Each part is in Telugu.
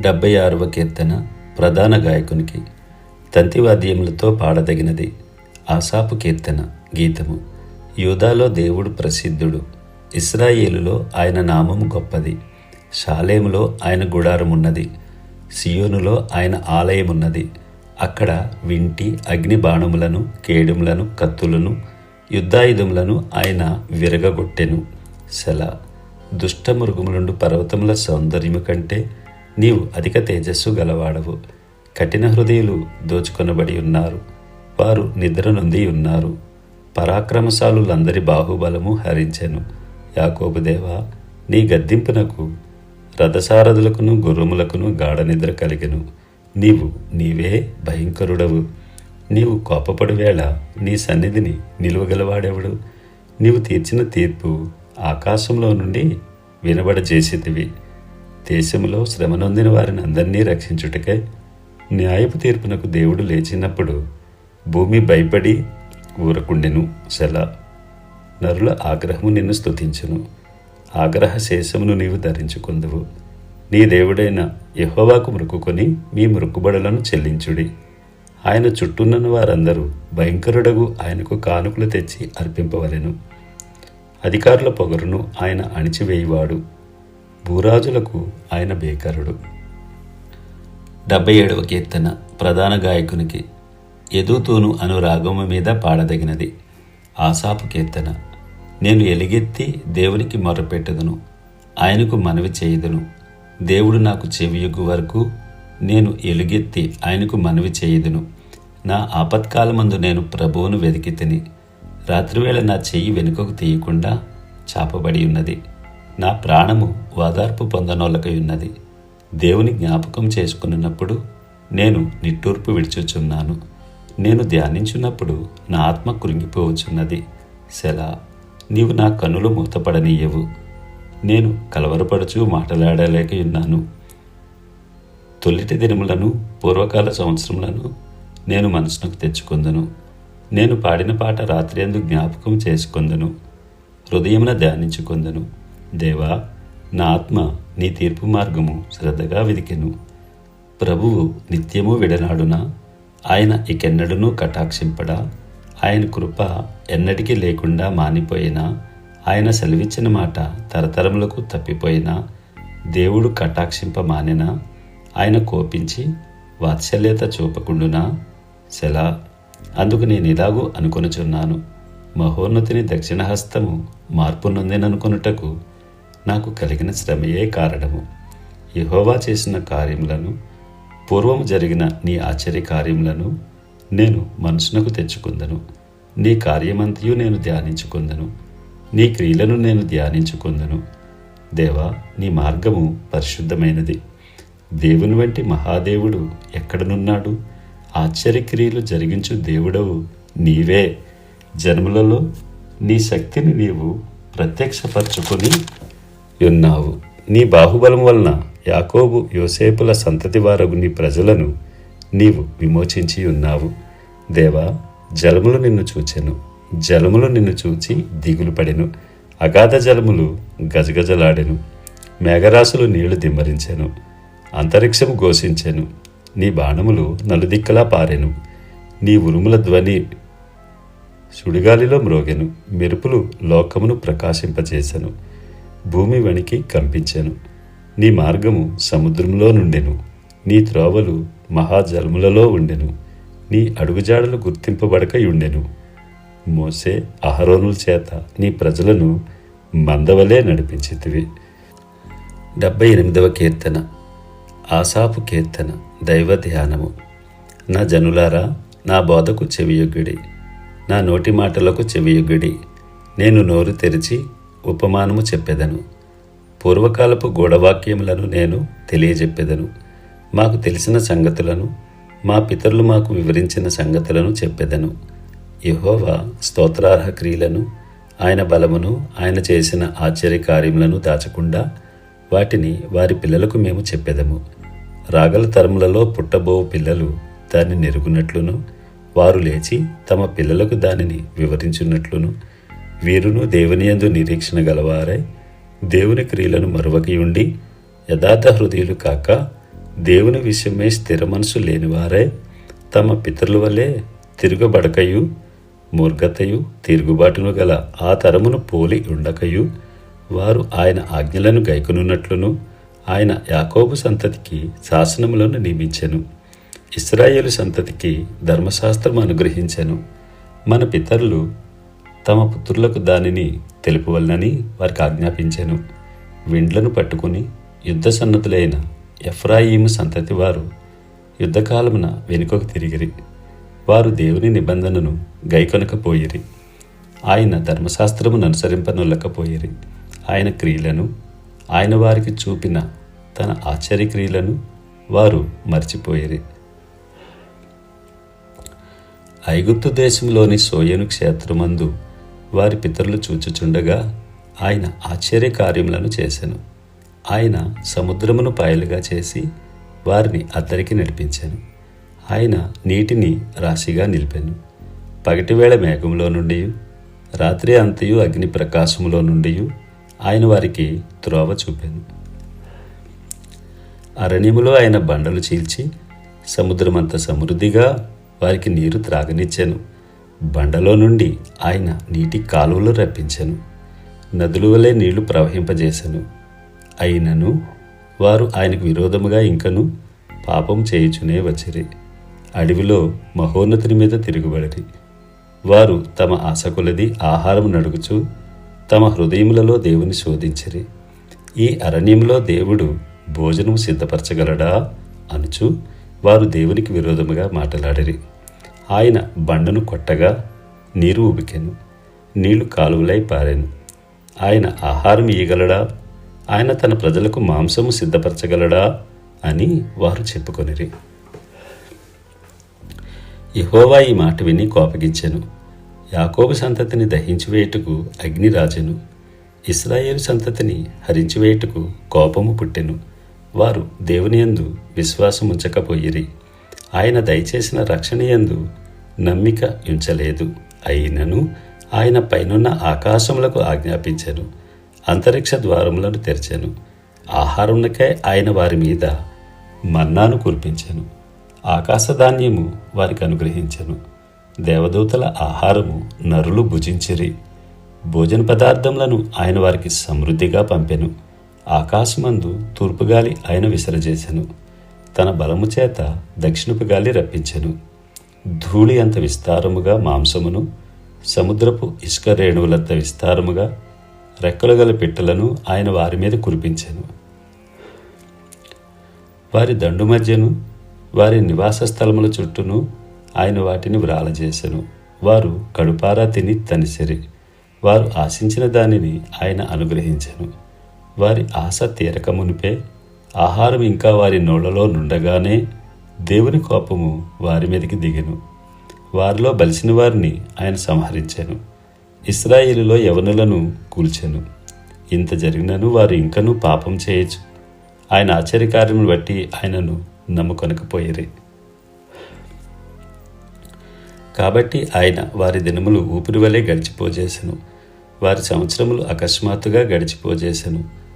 డెబ్బై ఆరవ కీర్తన ప్రధాన గాయకునికి తంతివాద్యములతో పాడదగినది ఆసాపు కీర్తన గీతము. యూదాలో దేవుడు ప్రసిద్ధుడు. ఇస్రాయేలులో ఆయన నామము గొప్పది. షాలేములో ఆయన గుడారమున్నది. సియోనులో ఆయన ఆలయమున్నది. అక్కడ వింటి అగ్ని బాణములను కేడుములను కత్తులను యుద్ధాయుధములను ఆయన విరగగొట్టెను. సెల. దుష్టమృగములుండు పర్వతముల సౌందర్యము కంటే నీవు అధిక తేజస్సు గలవాడవు. కఠిన హృదయులు దోచుకొనబడి ఉన్నారు. వారు నిద్ర నొంది ఉన్నారు. పరాక్రమశాలులందరి బాహుబలము హరించెను. యాకోబుదేవా నీ గద్దింపునకు రథసారథులకును గుర్రములకును గాఢ నిద్ర కలిగెను. నీవు నీవే భయంకరుడవు. నీవు కోపపడు వేళ నీ సన్నిధిని నిలువగలవాడెవడు? నీవు తీర్చిన తీర్పు ఆకాశంలో నుండి వినబడజేసేదివి దేశంలో శ్రమనొందిన వారిని అందరినీ రక్షించుటకై న్యాయపు తీర్పునకు దేవుడు లేచినప్పుడు భూమి భయపడి ఊరకుండెను సెల నరుల ఆగ్రహము నిన్ను స్తుతించును. ఆగ్రహ శేషమును నీవు ధరించుకుందువు. నీ దేవుడైన యహోవాకు మృక్కుకొని మీ మురుకుబడులను చెల్లించుడి. ఆయన చుట్టూనున్న వారందరూ భయంకరుడగు ఆయనకు కానుకలు తెచ్చి అర్పింపవలెను. అధికారుల పొగరును ఆయన అణిచివేయువాడు. భూరాజులకు ఆయన బేకరుడు డెబ్బై ఏడవ కీర్తన ప్రధాన గాయకునికి ఎదుతూను అను రాగము మీద పాడదగినది. ఆశాపు కీర్తన. నేను ఎలుగెత్తి దేవునికి మొరపెట్టదును. ఆయనకు మనవి చేయుదును. దేవుడు నాకు చెవియొగ్గు వరకు నేను ఎలుగెత్తి ఆయనకు మనవి చేయుదును. నా ఆపత్కాలమందు నేను ప్రభువును వెతికి తిని రాత్రివేళ నా చెయ్యి వెనుకకు తీయకుండా చాపబడి ఉన్నది. నా ప్రాణము వాదార్పు పొందనోళ్ళకై ఉన్నది. దేవుని జ్ఞాపకం చేసుకున్నప్పుడు నేను నిట్టూర్పు విడిచుచున్నాను నేను ధ్యానించున్నప్పుడు నా ఆత్మ కృంగిపోవచ్చున్నది సెలా నీవు నా కన్నులు మూతపడనీయవు. నేను కలవరపడుచు మాట్లాడలేక ఉన్నాను తొలిటి దినములను పూర్వకాల సంవత్సరములను నేను మనసునకు తెచ్చుకుందును. నేను పాడిన పాట రాత్రి అందు జ్ఞాపకం చేసుకుందును. హృదయమున ధ్యానించుకుందును. దేవా నా ఆత్మ నీ తీర్పు మార్గము శ్రద్ధగా వెదికెను. ప్రభువు నిత్యము విడనాడునా ఆయన ఇకెన్నడూనూ కటాక్షింపడా. ఆయన కృప ఎన్నటికీ లేకుండా మానిపోయినా. ఆయన సెలవిచ్చిన మాట తరతరములకు తప్పిపోయినా. దేవుడు కటాక్షింప మానెనా ఆయన కోపించి వాత్సల్యత చూపకుండునా. సెలా అందుకు నేను ఇలాగూ అనుకొనుచున్నాను. మహోన్నతిని దక్షిణహస్తము మార్పు నొందిననుకొనుటకు నాకు కలిగిన శ్రమయే కారణము. యహోవా చేసిన కార్యములను పూర్వము జరిగిన నీ ఆశ్చర్య కార్యములను నేను మనసునకు తెచ్చుకుందను. నీ కార్యమంతయు నేను ధ్యానించుకుందను. నీ క్రియలను నేను ధ్యానించుకుందను. దేవా నీ మార్గము పరిశుద్ధమైనది. దేవుని వంటి మహాదేవుడు ఎక్కడనున్నాడు? ఆశ్చర్యక్రియలు జరిగించు దేవుడవు నీవే. జన్మలలో నీ శక్తిని నీవు ప్రత్యక్షపరచుకొని ఉన్నావు నీ బాహుబలం వలన యాకోబు యోసేపుల సంతతి వారగు నీ ప్రజలను నీవు విమోచించి ఉన్నావు దేవా జలములు నిన్ను చూచెను. జలములు నిన్ను చూచి దిగులు పడెను. అగాధ జలములు గజగజలాడెను. మేఘరాశులు నీళ్ళు దిమ్మరించెను. అంతరిక్షము ఘోషించెను. నీ బాణములు నలుదిక్కలా పారెను. నీ ఉరుముల ధ్వని సుడిగాలిలో మ్రోగెను. మెరుపులు లోకమును ప్రకాశింపజేసెను. భూమి వణికి కంపించెను. నీ మార్గము సముద్రంలో నుండెను. నీ త్రోవలు మహాజలములలో ఉండెను. నీ అడుగుజాడలు గుర్తింపబడక ఉండెను. మోసే అహరోనుల చేత నీ ప్రజలను మందవలే నడిపించితివి. డెబ్బై ఎనిమిదవ కీర్తన. ఆసాపు కీర్తన దైవ ధ్యానము. నా జనులారా నా బోధకు చెవియొగ్గుడి. నా నోటి మాటలకు చెవియొగ్గుడి. నేను నోరు తెరిచి ఉపమానము చెప్పెదను. పూర్వకాలపు గూఢవాక్యములను నేను తెలియజెప్పెదను. మాకు తెలిసిన సంగతులను మా పితరులు మాకు వివరించిన సంగతులను చెప్పెదను. యహోవా స్తోత్రార్హ క్రియలను ఆయన బలమును ఆయన చేసిన ఆశ్చర్య కార్యములను దాచకుండా వాటిని వారి పిల్లలకు మేము చెప్పెదము. రాగల తరములలో పుట్టబో పిల్లలు దాన్ని నెరుగునట్లును వారు లేచి తమ పిల్లలకు దానిని వివరించున్నట్లును వీరును దేవుని యందు నిరీక్షణ గలవారై దేవుని క్రియలను మరువకి ఉండి యథార్థ హృదయులు కాక దేవుని విషయమై స్థిర మనసు లేనివారై తమ పితరుల వలె తిరుగుబడకయు మూర్ఘతయు తిరుగుబాటును గల ఆ తరమును పోలి ఉండకయు వారు ఆయన ఆజ్ఞలను గైకొనున్నట్లును ఆయన యాకోబు సంతతికి శాసనములను నియమించెను ఇస్రాయేలు సంతతికి ధర్మశాస్త్రం అనుగ్రహించెను. మన పితరులు తమ పుత్రులకు దానిని తెలుపవలనని వారికి ఆజ్ఞాపించాను. విండ్లను పట్టుకుని యుద్ధ సన్నతులైన ఎఫ్రాయిము సంతతి వారు యుద్ధకాలమున వెనుకకు తిరిగిరి. వారు దేవుని నిబంధనను గైకొనకపోయిరి. ఆయన ధర్మశాస్త్రమును అనుసరింపనొల్లకపోయిరి. ఆయన క్రియలను ఆయన వారికి చూపిన తన ఆశ్చర్యక్రియలను వారు మర్చిపోయిరి. ఐగుప్తు దేశంలోని సోయను క్షేత్రమందు వారి పితరులు చూచుచుండగా ఆయన ఆశ్చర్య కార్యములను చేశాను ఆయన సముద్రమును పాయలుగా చేసి వారిని అద్దరికి నడిపించాను. ఆయన నీటిని రాశిగా నిలిపాను. పగటివేళ మేఘంలో నుండి రాత్రి అంతయు అగ్ని ప్రకాశములో నుండి ఆయన వారికి త్రోవ చూపాను. అరణ్యములో ఆయన బండలు చీల్చి సముద్రమంత సమృద్ధిగా వారికి నీరు త్రాగనిచ్చాను. బండలో నుండి ఆయన నీటి కాలువలు రప్పించాను. నదుల వలె నీళ్ళు ప్రవహింపజేశాను అయినను వారు ఆయనకు విరోధముగా ఇంకను పాపం చేయుచునే వచ్చిరి. అడవిలో మహోన్నతుని మీద తిరుగుబడిరి. వారు తమ ఆశకులది ఆహారం నడుగుచు తమ హృదయములలో దేవుని శోధించిరి. ఈ అరణ్యంలో దేవుడు భోజనం సిద్ధపరచగలడా? అనుచు వారు దేవునికి విరోధముగా మాట్లాడిరి. ఆయన బండను కొట్టగా నీరు ఉబికెను నీళ్ళు కాలువలై పారాను. ఆయన ఆహారం ఇయ్యగలడా? ఆయన తన ప్రజలకు మాంసము సిద్ధపరచగలడా? అని వారు చెప్పుకొనిరి. యహోవా ఈ మాట విని కోపగించెను. యాకోబు సంతతిని దహించివేయుటకు అగ్ని రాజెను ఇస్రాయేలు సంతతిని హరించివేయుటకు కోపము పుట్టెను. వారు దేవుని యందు విశ్వాసముంచకపోయిరి. ఆయన దయచేసిన రక్షణయందు నమ్మిక ఉంచలేదు అయినను ఆయన పైనున్న ఆకాశములకు ఆజ్ఞాపించాను అంతరిక్ష ద్వారములను తెరిచాను. ఆహారమునకై ఆయన వారి మీద మన్నాను ఆకాశ ఆకాశధాన్యము వారికి అనుగ్రహించాను. దేవదూతల ఆహారము నరులు భుజించిరి. భోజన పదార్థములను ఆయన వారికి సమృద్ధిగా పంపెను. ఆకాశమందు తూర్పుగాలి ఆయన విసరజేశాను తన బలము చేత దక్షిణపు గాలి రప్పించెను. ధూళి అంత విస్తారముగా మాంసమును సముద్రపు ఇసుక రేణువులంత విస్తారముగా రెక్కలు గల పిట్టలను ఆయన వారి మీద కురిపించాను. వారి దండు మధ్యను వారి నివాస స్థలముల చుట్టూను ఆయన వాటిని వ్రాలజేసెను. వారు కడుపారా తిని తనిసిరి. వారు ఆశించిన దానిని ఆయన అనుగ్రహించాను. వారి ఆశ తీరకమునిపే ఆహారం ఇంకా వారి నోళ్ళలో నుండగానే దేవుని కోపము వారి మీదకి దిగెను. వారిలో బలిసిన వారిని ఆయన సంహరించాను. ఇస్రాయిలులో యవనులను కూల్చెను. ఇంత జరిగినను వారు ఇంకనూ పాపం చేయొచ్చు. ఆయన ఆశ్చర్యకార్యమును బట్టి ఆయనను నమ్ముకొనకపోయిరి. కాబట్టి ఆయన వారి దినములు ఊపిరి వలె గడిచిపోజేసెను. వారి సంవత్సరములు అకస్మాత్తుగా గడిచిపోజేసెను.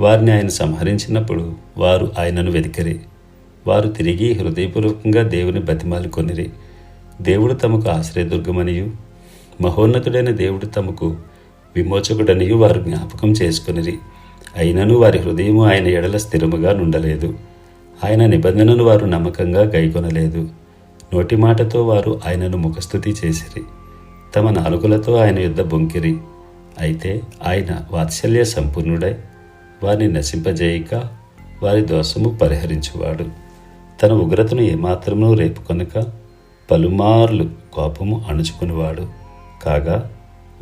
వారిని ఆయన సంహరించినప్పుడు వారు ఆయనను వెతికిరి వారు తిరిగి హృదయపూర్వకంగా దేవుని బతిమాలుకొనిరి దేవుడు తమకు ఆశ్రయదుర్గమనియు. మహోన్నతుడైన దేవుడు తమకు విమోచకుడనియు వారు జ్ఞాపకం చేసుకునిరి. అయినను వారి హృదయము ఆయన ఎడల స్థిరముగా నుండలేదు. ఆయన నిబంధనను వారు నమ్మకంగా గైకొనలేదు. నోటి మాటతో వారు ఆయనను ముఖస్థుతి చేసిరి. తమ నాలుగులతో ఆయన యుద్ధ బొంకిరి. అయితే ఆయన వాత్సల్య సంపూర్ణుడై వారిని నశింపజేయక వారి దోషము పరిహరించువాడు. తన ఉగ్రతను ఏమాత్రము రేపుకొనక పలుమార్లు కోపము అణుచుకునివాడు. కాగా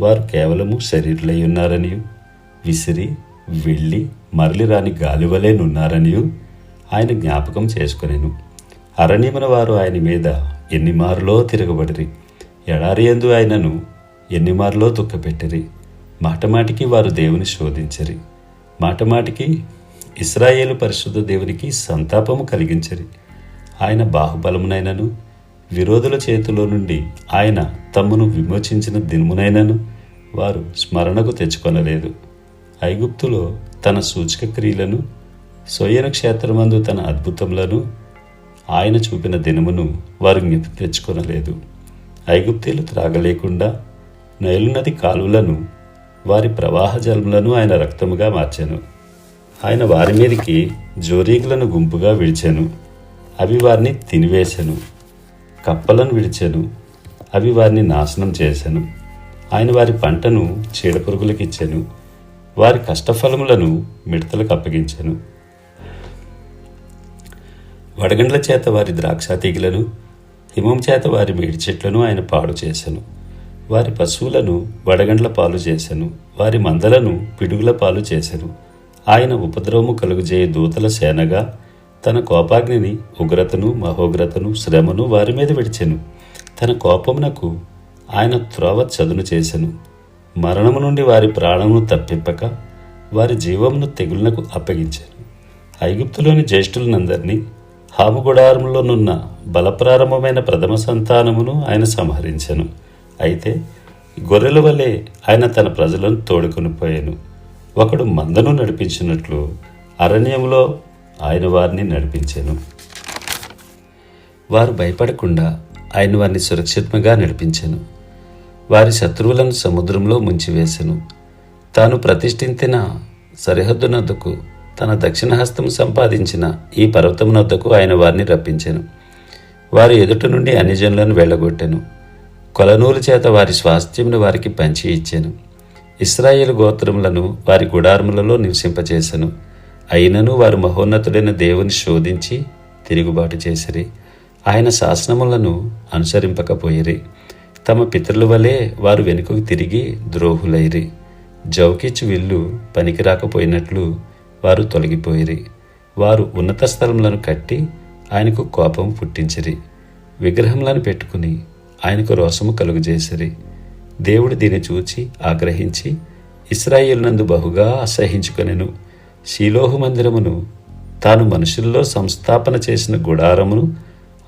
వారు కేవలము శరీరులై ఉన్నారని విసిరి వెళ్ళి మరలి రాని గాలివలేనున్నారనియు ఆయన జ్ఞాపకం చేసుకునేను. అరణ్యమున వారు ఆయన మీద ఎన్నిమారులో తిరగబడిరి? ఎడారి ఎందు ఆయనను ఎన్నిమారులో దుఃఖపెట్టిరి? మాటమాటికి వారు దేవుని శోధించరి. మాటమాటికి ఇస్రాయేలు పరిశుద్ధ దేవునికి సంతాపము కలిగించరి. ఆయన బాహుబలమునైనను విరోధుల చేతిలో నుండి ఆయన తమ్మును విమోచించిన దినమునైనను వారు స్మరణకు తెచ్చుకొనలేదు. ఐగుప్తులో తన సూచక క్రియలను సొయ్యన క్షేత్రమందు తన అద్భుతములను ఆయన చూపిన దినమును వారు జ్ఞప్తి తెచ్చుకొనలేదు. ఐగుప్తీలు త్రాగలేకుండా నైలు నది కాలువలను వారి ప్రవాహ జలములను ఆయన రక్తముగా మార్చాను. ఆయన వారి మీదకి జోరీగులను గుంపుగా విడిచాను. అవి వారిని తినివేశాను కప్పలను విడిచాను. అవి వారిని నాశనం చేశాను ఆయన వారి పంటను చీడపురుగులకు ఇచ్చాను వారి కష్టఫలములను మిడతలకు అప్పగించాను. వడగండ్ల చేత వారి ద్రాక్ష తీగలను హిమం చేత వారి మేడి చెట్లను ఆయన పాడు చేశాను వారి పశువులను వడగండ్ల పాలు చేశాను వారి మందలను పిడుగుల పాలు చేశాను ఆయన ఉపద్రవము కలుగుజేయ దూతల సేనగా తన కోపాగ్నిని ఉగ్రతను మహోగ్రతను శ్రమను వారి మీద విడిచెను. తన కోపమునకు ఆయన త్రోవ చదును చేసెను. మరణము నుండి వారి ప్రాణమును తప్పింపక వారి జీవమును తెగుళ్ళకు అప్పగించాను. ఐగుప్తులోని జ్యేష్ఠులనందరినీ హాముగుడారంలోనున్న బలప్రారంభమైన ప్రథమ సంతానమును ఆయన సంహరించాను. అయితే గొర్రెల వలె ఆయన తన ప్రజలను తోడుకొని పోయాను. ఒకడు మందను నడిపించినట్లు అరణ్యంలో ఆయన వారిని నడిపించాను. వారు భయపడకుండా ఆయన వారిని సురక్షితంగా నడిపించాను. వారి శత్రువులను సముద్రంలో ముంచివేశాను. తాను ప్రతిష్ఠించిన సరిహద్దునద్దకు తన దక్షిణహస్తం సంపాదించిన ఈ పర్వతమునద్దకు ఆయన వారిని రప్పించాను. వారి ఎదుట నుండి అన్యజనులను వెళ్ళగొట్టాను. కొలనూలు చేత వారి స్వాస్థ్యమును వారికి పంచి ఇచ్చాను. ఇస్రాయేల్ గోత్రములను వారి గుడారములలో నివసింపచేశాను అయినను వారు మహోన్నతుడైన దేవుని శోధించి తిరుగుబాటు చేసిరి. ఆయన శాసనములను అనుసరింపకపోయిరి. తమ పితరుల వలె వారు వెనుకకు తిరిగి ద్రోహులైరి. జౌకిచ్ విల్లు పనికి రాకపోయినట్లు వారు తొలగిపోయిరి. వారు ఉన్నత స్థలములను కట్టి ఆయనకు కోపం పుట్టించిరి. విగ్రహములను పెట్టుకుని ఆయనకు రోషము కలుగజేసిరి. దేవుడు దీన్ని చూచి ఆగ్రహించి ఇస్రాయిల్ నందు బహుగా అసహించుకొనెను శీలోహు మందిరమును తాను మనుషుల్లో సంస్థాపన చేసిన గుడారమును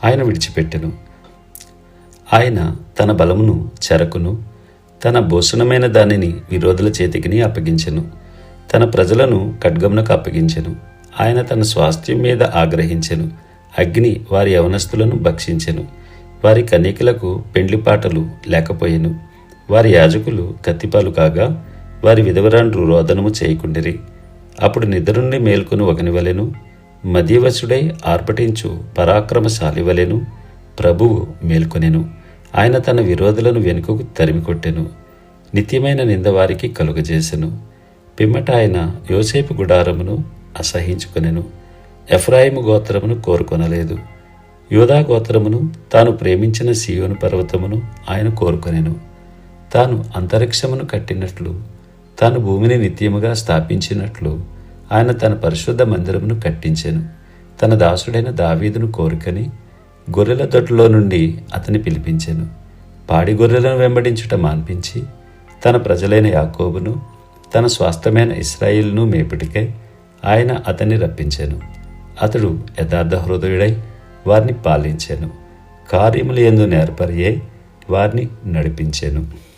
ఆయన విడిచిపెట్టెను. ఆయన తన బలమును చెరకును తన భూషణమైన దానిని విరోధుల చేతికిని అప్పగించెను. తన ప్రజలను ఖడ్గమునకు అప్పగించెను. ఆయన తన స్వాస్థ్యం మీద ఆగ్రహించెను. అగ్ని వారి యవనస్తులను భక్షించెను. వారి కన్యకలకు పెండ్లిపాటలు లేకపోయెను. వారి యాజకులు కత్తిపాలు కాగా వారి విధవరాండ్రు రోదనము చేయకుండిరి. అప్పుడు నిద్ర నుండి మేల్కొని ఒకని వలెను మధ్యవశుడై ఆర్పటించు పరాక్రమశాలి వలెను ప్రభువు మేల్కొనెను. ఆయన తన విరోధులను వెనుకకు తరిమి కొట్టెను నిత్యమైన నింద వారికి కలుగజేసెను. పిమ్మట ఆయన యోసేపు గుడారమును అసహించుకొనెను ఎఫ్రాయిము గోత్రమును కోరుకొనలేదు. యోధా గోత్రమును తాను ప్రేమించిన సియోను పర్వతమును ఆయన కోరుకొనెను. తాను అంతరిక్షమును కట్టినట్లు తాను భూమిని నిత్యముగా స్థాపించినట్లు ఆయన తన పరిశుద్ధ మందిరమును కట్టించెను. తన దాసుడైన దావీదును కోరుకని గొర్రెల దొడ్లో నుండి అతని పిలిపించెను. పాడి గొర్రెలను వెంబడించుట మాన్పించి తన ప్రజలైన యాకోబును తన స్వాస్థమైన ఇస్రాయిల్ను మేపుటికై ఆయన అతన్ని రప్పించెను. అతడు యథార్థ హృదయుడై వారిని పాలించాను. కార్యములు ఎందు నేర్పరియై వారిని నడిపించాను.